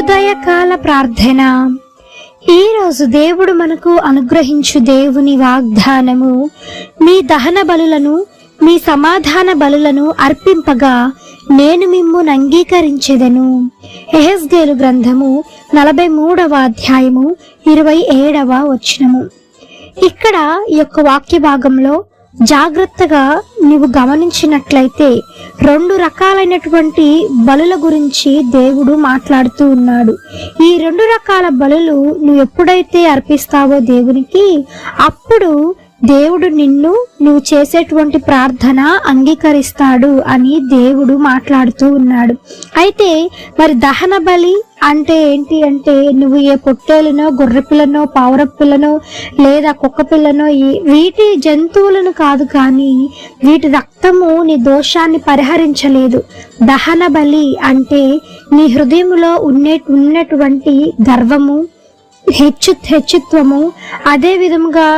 ఉదయకాల ప్రార్థన. ఈరోజు దేవుడు మనకు అనుగ్రహించు దేవుని వాగ్దానము మీ దహన బలులను మీ సమాధాన బలులను అర్పింపగా నేను మిమ్మును అంగీకరించెదను. ఎహెస్గేలు గ్రంథము నలభై మూడవ అధ్యాయము ఇరవై ఏడవ వచనము. ఇక్కడ ఈ యొక్క వాక్య భాగంలో జాగ్రత్తగా నీవు గమనించినట్లయితే రెండు రకాలైనటువంటి బలుల గురించి దేవుడు మాట్లాడుతూ ఉన్నాడు. ఈ రెండు రకాల బలులు నువ్వు ఎప్పుడైతే అర్పిస్తావో దేవునికి అప్పుడు దేవుడు నిన్ను నువ్వు చేసేటువంటి ప్రార్థన అంగీకరిస్తాడు అని దేవుడు మాట్లాడుతూ ఉన్నాడు. అయితే మరి దహన బలి అంటే ఏంటి అంటే నువ్వు ఏ పొట్టేలనో గొర్రెపిల్లనో పావురపిల్లనో లేదా కుక్క పిల్లనో వీటి జంతువులను కాదు కానీ వీటి రక్తము నీ దోషాన్ని పరిహరించలేదు. దహన బలి అంటే నీ హృదయంలో ఉండే ఉన్నటువంటి గర్వము హెచ్చు హెచ్చుత్వము అదే విధముగా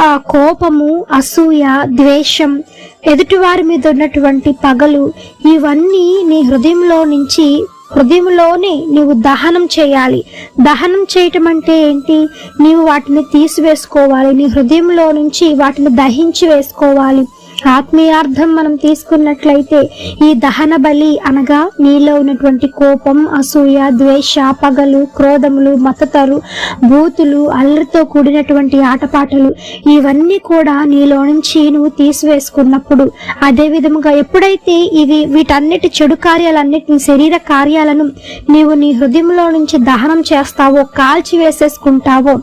ఆ కోపము అసూయ ద్వేషం ఎదుటివారి మీద ఉన్నటువంటి పగలు ఇవన్నీ నీ హృదయంలో నుంచి హృదయంలోనే నీవు దహనం చేయాలి. దహనం చేయటం అంటే ఏంటి? నీవు వాటిని తీసివేసుకోవాలి. నీ హృదయంలో నుంచి వాటిని దహించి వేసుకోవాలి. ఆత్మీయార్థం మనం తీసుకున్నట్లయితే ఈ దహన బలి అనగా నీలో ఉన్నటువంటి కోపం అసూయ ద్వేష పగలు క్రోధములు మతతరు బూతులు అల్లరితో కూడినటువంటి ఆటపాటలు ఇవన్నీ కూడా నీలో నుంచి నువ్వు తీసివేసుకున్నప్పుడు అదే విధముగా ఎప్పుడైతే ఇవి వీటన్నిటి చెడు కార్యాలన్నిటిని శరీర కార్యాలను నీవు నీ హృదయంలో నుంచి దహనం చేస్తావో కాల్చి వేసేసుకుంటావో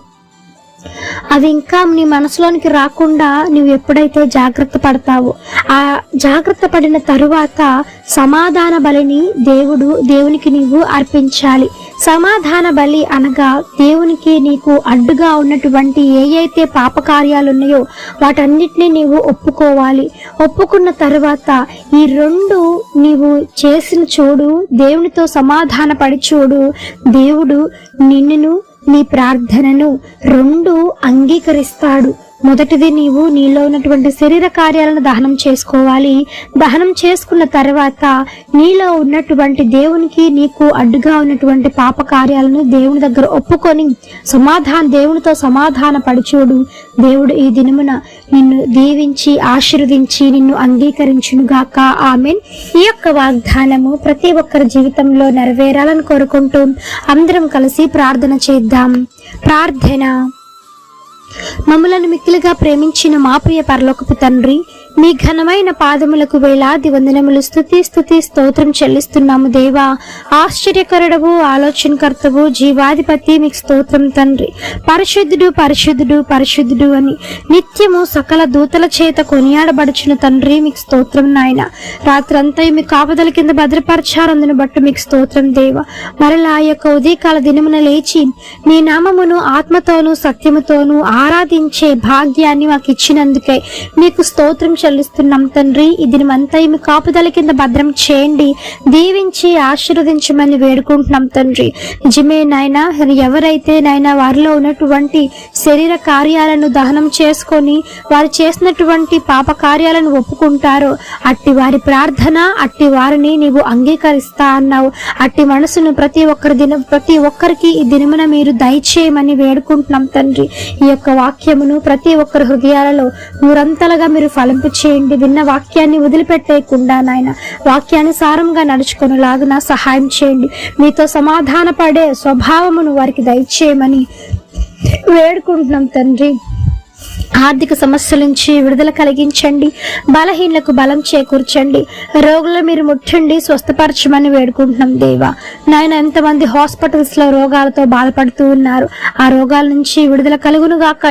అవి ఇంకా నీ మనసులోనికి రాకుండా నువ్వు ఎప్పుడైతే జాగ్రత్త పడతావో ఆ జాగ్రత్త పడిన తరువాత సమాధాన బలిని దేవుడు దేవునికి నీవు అర్పించాలి. సమాధాన బలి అనగా దేవునికి నీకు అడ్డుగా ఉన్నటువంటి ఏ అయితే పాపకార్యాలు ఉన్నాయో వాటన్నిటిని నీవు ఒప్పుకోవాలి. ఒప్పుకున్న తర్వాత ఈ రెండు నీవు చేసిన చూడు దేవునితో సమాధాన పడి చూడు దేవుడు నిన్నును నీ ప్రార్థనను రెండు అంగీకరిస్తాడు. మొదటిది నీవు నీలో ఉన్నటువంటి శరీర కార్యాలను దహనం చేసుకోవాలి. దహనం చేసుకున్న తర్వాత నీలో ఉన్నటువంటి దేవునికి నీకు అడ్డుగా ఉన్నటువంటి పాప కార్యాలను దేవుని దగ్గర ఒప్పుకొని సమాధాన దేవునితో సమాధాన పడిచూడు దేవుడు ఈ దినమున నిన్ను దీవించి ఆశీర్వదించి నిన్ను అంగీకరించునుగాక. ఆమెన్. ఈ యొక్క వాగ్దానము ప్రతి ఒక్కరి జీవితంలో నెరవేరాలని కోరుకుంటూ అందరం కలిసి ప్రార్థన చేద్దాం. ప్రార్థన. మమ్మలను మిక్కిలిగా ప్రేమించిన మా ప్రియ పరలోకపు తండ్రి మీ ఘనమైన పాదములకు వేలాది వందనములు. స్థుతి స్థుతి స్తోత్రం చెల్లిస్తున్నాము దేవా. ఆశ్చర్యకరుడవు ఆలోచనకర్తవు జీవాధిపతి మీకు స్తోత్రం తండ్రి. పరిశుద్ధుడు పరిశుద్ధుడు పరిశుద్ధుడు అని నిత్యము సకల దూతల చేత కొనియాడబడుచున్న తండ్రి మీకు స్తోత్రం నాయన. రాత్రంతా మీ కాపుదల కింద భద్రపరచారందును బట్టి మీకు స్తోత్రం దేవ. మరలా ఆ యొక్క ఉదయకాల దినమున లేచి మీ నామమును ఆత్మతోనూ సత్యముతోనూ ఆరాధించే భాగ్యాన్ని మాకు ఇచ్చినందుకే మీకు స్తోత్రం చెల్లిస్తున్నాం తండ్రి. దీని దినమంతా మీ కాపుదల కింద భద్రం చేయండి. దీవించి ఆశీర్వదించమని వేడుకుంటున్నాం తండ్రి. నిజమే నాయన ఎవరైతే నాయన వారిలో ఉన్నటువంటి శరీర కార్యాలను దహనం చేసుకొని వారు చేసినటువంటి పాప కార్యాలను ఒప్పుకుంటారో అట్టి వారి ప్రార్థన అట్టి వారిని నీవు అంగీకరిస్తా అన్నావు. అట్టి మనసును ప్రతి ఒక్కరి దిన ప్రతి ఒక్కరికి ఈ దినమున మీరు దయచేయమని వేడుకుంటున్నాం తండ్రి. ఈ యొక్క వాక్యమును ప్రతి ఒక్కరి హృదయాలలో నూరంతలుగా మీరు ఫలింపు చేయండి. విన్న వాక్యాన్ని వదిలిపెట్టేయకుండా నాయన వాక్యానుసారంగా నడుచుకొనులాగున సహాయం చేయండి. మీతో సమాధాన పడే స్వభావమును వారికి దయచేయమని వేడుకుంటున్నాం తండ్రి. ఆర్థిక సమస్యల నుంచి విడుదల కలిగించండి. బలహీనలకు బలం చేకూర్చండి. రోగులు మీరు ముట్టండి స్వస్థపరచమని వేడుకుంటున్నాం దేవా. నాయన ఎంతమంది హాస్పిటల్స్లో రోగాలతో బాధపడుతూ ఉన్నారు. ఆ రోగాల నుంచి విడుదల కలుగును గాక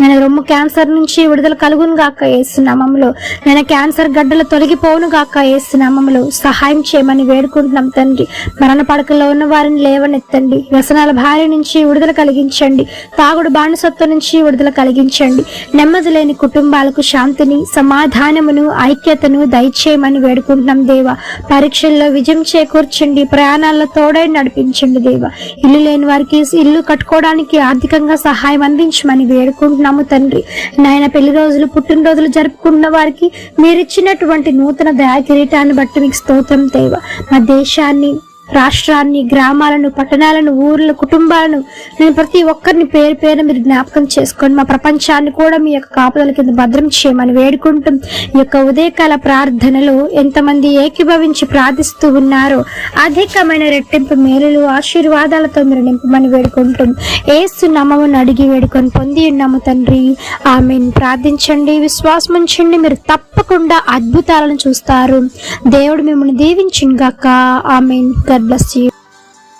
నేను రొమ్ము క్యాన్సర్ నుంచి విడుదల కలుగును గాక ఏసునామములు నేను క్యాన్సర్ గడ్డలు తొలగిపోవును గాక ఏసునామములు సహాయం చేయమని వేడుకుంటున్నాం తండ్రి. మరణ పడకలో ఉన్న వారిని లేవనెత్తండి. వ్యసనాల భార్య నుంచి విడుదల కలిగించండి. తాగుడు బానిసత్వం నుంచి విడుదల కలిగించండి. నెమ్మది లేని కుటుంబాలకు శాంతిని సమాధానమును ఐక్యతను దయచేయమని వేడుకుంటున్నాం దేవా. పరీక్షల్లో విజయం చేకూర్చండి. ప్రయాణాల్లో తోడై నడిపించండి దేవా. ఇల్లు లేని వారికి ఇల్లు కట్టుకోవడానికి ఆర్థికంగా సహాయం అందించమని వేడుకుంటున్నాం వేడుకుంటున్నాము తండ్రి. నాయన పెళ్ళి రోజులు పుట్టినరోజులు జరుపుకున్న వారికి మీరిచ్చినటువంటి నూతన దయా కిరీటాన్ని బట్టి మీకు స్తోత్రం దేవ. మా దేశాన్ని రాష్ట్రాన్ని గ్రామాలను పట్టణాలను ఊర్ల కుటుంబాలను నేను ప్రతి ఒక్కరిని పేరు పేరు మీరు జ్ఞాపకం చేసుకొని మా ప్రపంచాన్ని కూడా మీ యొక్క కాపుదల కింద భద్రం చేయమని వేడుకుంటూ ఈ యొక్క ఉదయకాల ప్రార్థనలు ఎంతమంది ఏకీభవించి ప్రార్థిస్తూ ఉన్నారో అధికమైన రెట్టింపు మేలులు ఆశీర్వాదాలతో మీరు నింపమని వేడుకుంటూ ఏసు నమ్మమని అడిగి వేడుకొని పొంది ఉన్నాము తండ్రి. ఆమె ప్రార్థించండి విశ్వాసం ఉంచండి మీరు తప్పకుండా అద్భుతాలను చూస్తారు. దేవుడు మిమ్మల్ని దీవించిన గాక God bless you.